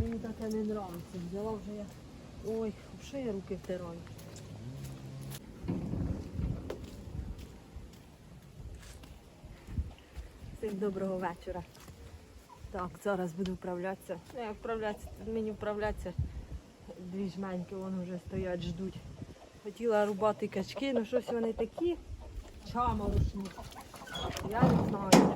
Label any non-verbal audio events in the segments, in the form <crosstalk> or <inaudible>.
Мені таке не нравиться. Взяла вже я. Ой, що я руки втираю. Всім доброго вечора. Так, зараз буду вправлятися. Ну, як вправлятися, мені вправлятися. Дві жменьки вони вже стоять, ждуть. Хотіла рубати качки, ну щось вони такі чаморушні. Я не знаю.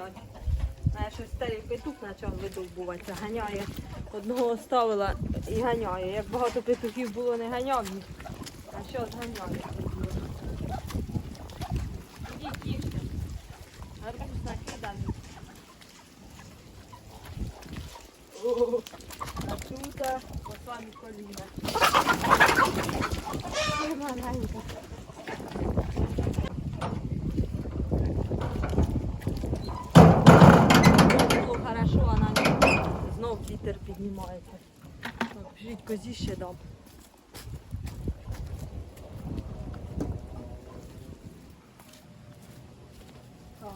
Хай. А щось старий петух почав видовбуватися, ганяє. Одного оставила і ганяє. Як багато петухів було, не ганяв їх. А що зганяє? Ідіть їжте. Гарбуз накиданий. О, А тут по самі коліна. Було хорошо, а на знов вітер піднімається. Так, жіть козі ще дам. Так.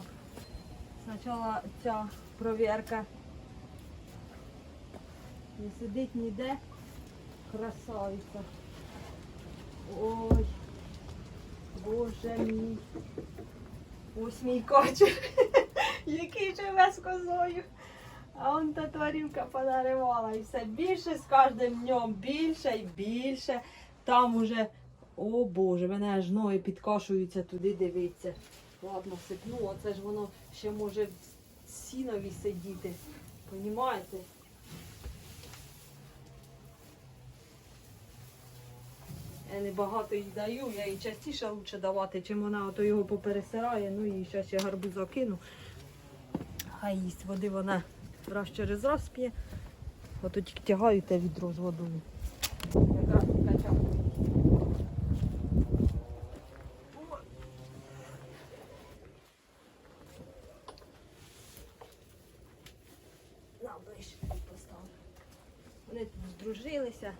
Спочатку ця провірка. Не сидить ніде. Красавиця. Ой. Боже мій. Ось мій кочер. <laughs> Який живе з козою. А он та тварівка понаривала і все більше з кожним днем, більше і більше. Там уже, о Боже, мене аж ноги підкашуються туди дивиться. Ладно, сипну, оце ж воно ще може в сінові сидіти. Понімаєте? Я не багато їй даю, я їй частіше лучше давати, чим вона ото його попересирає. Ну і зараз ще гарбуза кину. Хай їсть води вона раз через раз п'є. Ото тільки тягаю те відро з водою. Якраз качав. Вони тут здружилися.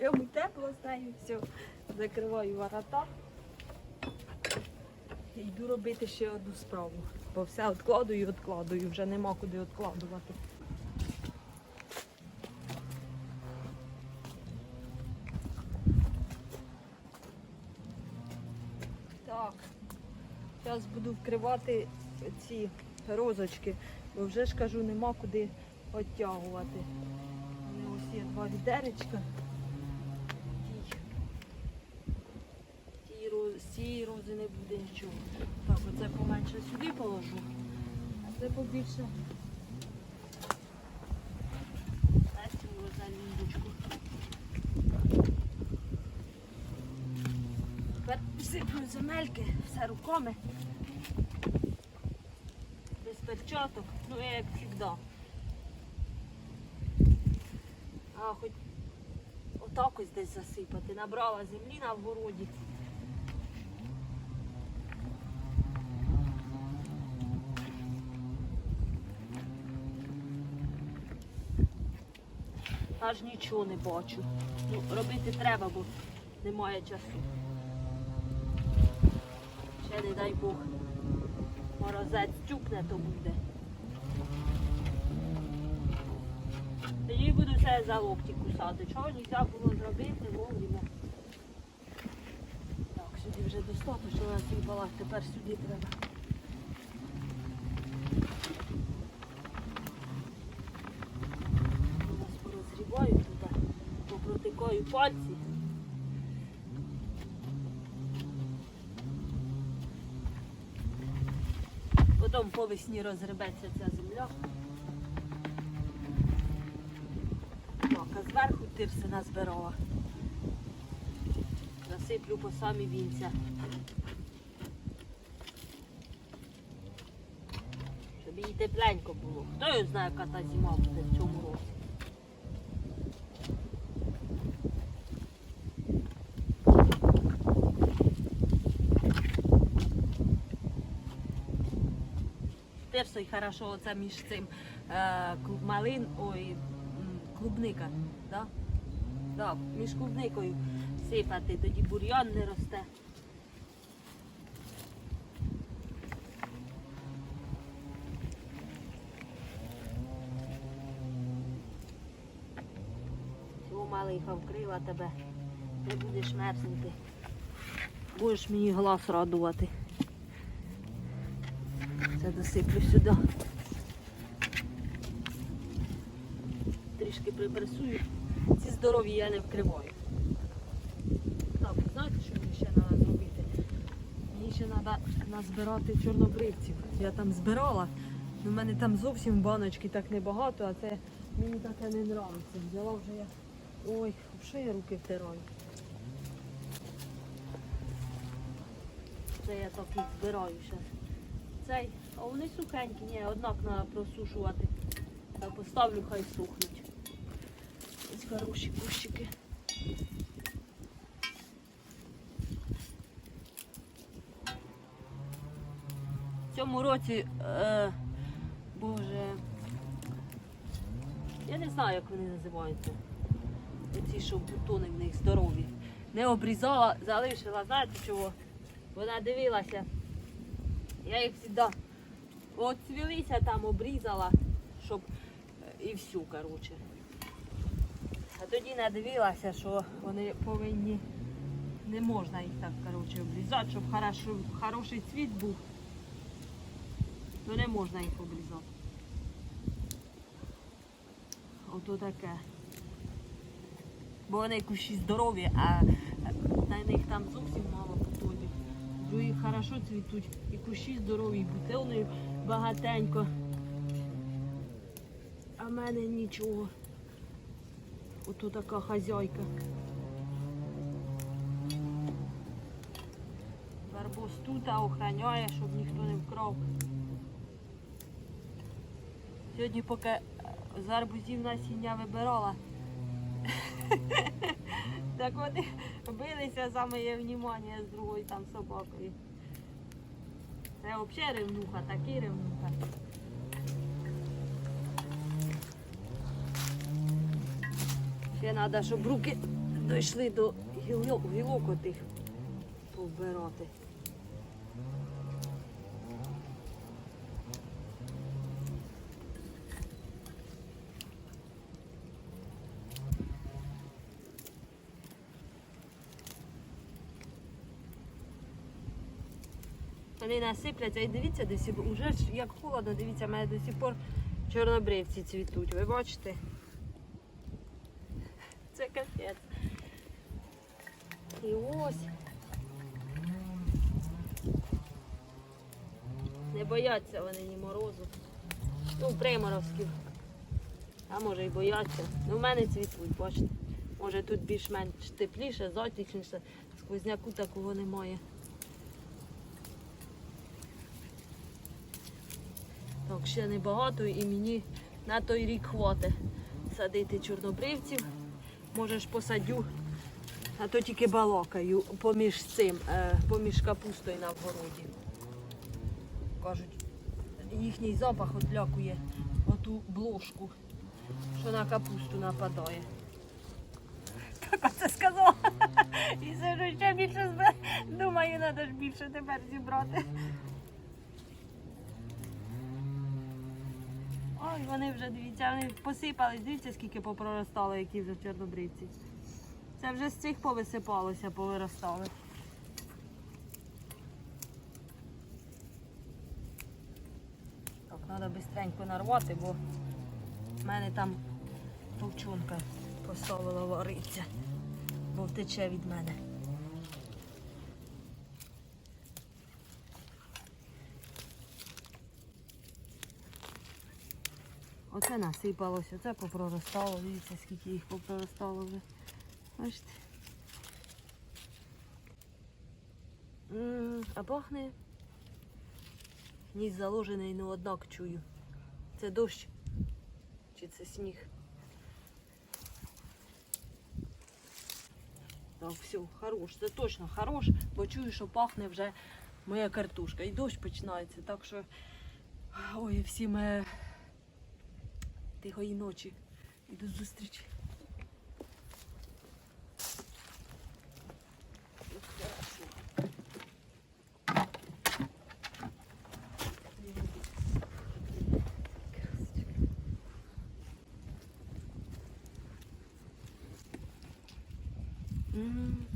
Йому тепло стає, все. Закриваю ворота. І йду робити ще одну справу. Бо все відкладую відкладую, вже нема куди відкладувати. Так, зараз буду вкривати ці розочки, бо вже ж кажу, нема куди відтягувати. Ось є два відеречка. Цієї рози не буде нічого. Так, оце поменше сюди положу, а це побільше. Тепер сиплю земельки, все руками. Без перчаток, ну як завжди. А хоч отак ось десь засипати. Набрала землі на вгороді. Аж нічого не бачу. Ну, робити треба, бо немає часу. Ще не дай Бог. Морозець тюкне, то буде. Тоді буду все за локті кусати. Чого не можна було зробити вовремя. Так, сюди вже достатньо, на цій балах, тепер сюди треба. Зараз порозрібаю туди, попротикаю пальці. Потім по весні розгребеться ця земля. Так, а зверху тирси назбирала. Засиплю по самі вінця. Щоб їй тепленько було. Хто його знає, яка та зима буде в цьому році. Тирсою хорошо оце між цим е, малин, ой, клубника. Да? Да, між клубникою сипати, тоді бур'ян не росте. Чого малиха вкрила тебе, не будеш мерзнути. Будеш мені глаз радувати. Це досиплю сюди. Трішки припресую. Ці здорові я не вкриваю. Так, знаєте, що мені ще треба зробити? Мені ще треба назбирати чорнобривців. Я там збирала, але в мене там зовсім баночки так небагато, а це мені таке не подобається. Взяла вже я. Ой, що я руки втираю? Це я так їх збираю ще. Цей, а вони сухенькі, ні, однак треба просушувати. Та поставлю, хай сухнуть. Ось хороші кущики. В цьому році, е, боже, я не знаю, як вони називаються. Оці, що бутони в них здорові. Не обрізала, залишила, знаєте чого? Вона дивилася. Я їх завжди от цвілися там, обрізала, щоб е, і всю, коротше. А тоді надивилася, що вони повинні, не можна їх так, коротше, обрізати, щоб хорошо, хороший цвіт був, то не можна їх обрізати. Ото таке. Бо вони кущі здорові, а на них там зовсім мало бутонів. Другі хорошо цвітуть, і кущі здорові, і бутонів багатенько. А в мене нічого. Ото така хазяйка. Барбос тут охороняє, щоб ніхто не вкрав. Сьогодні поки з арбузів насіння вибирала. <laughs> Так вони билися за моє внимання з другою там собакою. Це взагалі ревнуха, такий ревнуха. Ще треба, щоб руки дійшли до гілок, отих повбирати. Вони насипляться і дивіться, сих уже як холодно, дивіться, в мене до сих пор чорнобривці цвітуть. Ви бачите? Це капець. І ось. Не бояться вони ні морозу. Ну, приморозків. А може і бояться. Ну, в мене цвітуть, бачите. Може тут більш-менш тепліше, затишніше. Сквозняку такого немає. Так, ще небагато і мені на той рік хватить садити чорнобривців. Може ж посадю, а то тільки балакаю поміж цим, е, поміж капустою на вгороді. Кажуть, їхній запах отлякує оту блошку, що на капусту нападає. Так оце сказала. <laughs> І це вже ще більше збирати. Думаю, треба ж більше тепер зібрати. Ой, вони вже дивіться, вони посипались, дивіться, скільки попроростало, які вже чорнобривці. Це вже з цих повисипалося, повиростали. Так, треба швидко нарвати, бо в мене там повчунка поставила варитися, бо втече від мене. Оце насипалося, це попроростало, дивіться, скільки їх попроростало вже. Бачите? А пахне. Ніс заложений, ну однак чую. Це дощ. Чи це сніг? Так, все, хорош. Це точно хорош, бо чую, що пахне вже моя картошка. І дощ починається, так що Ой, всім е, тихої ночі. І до зустрічі. М.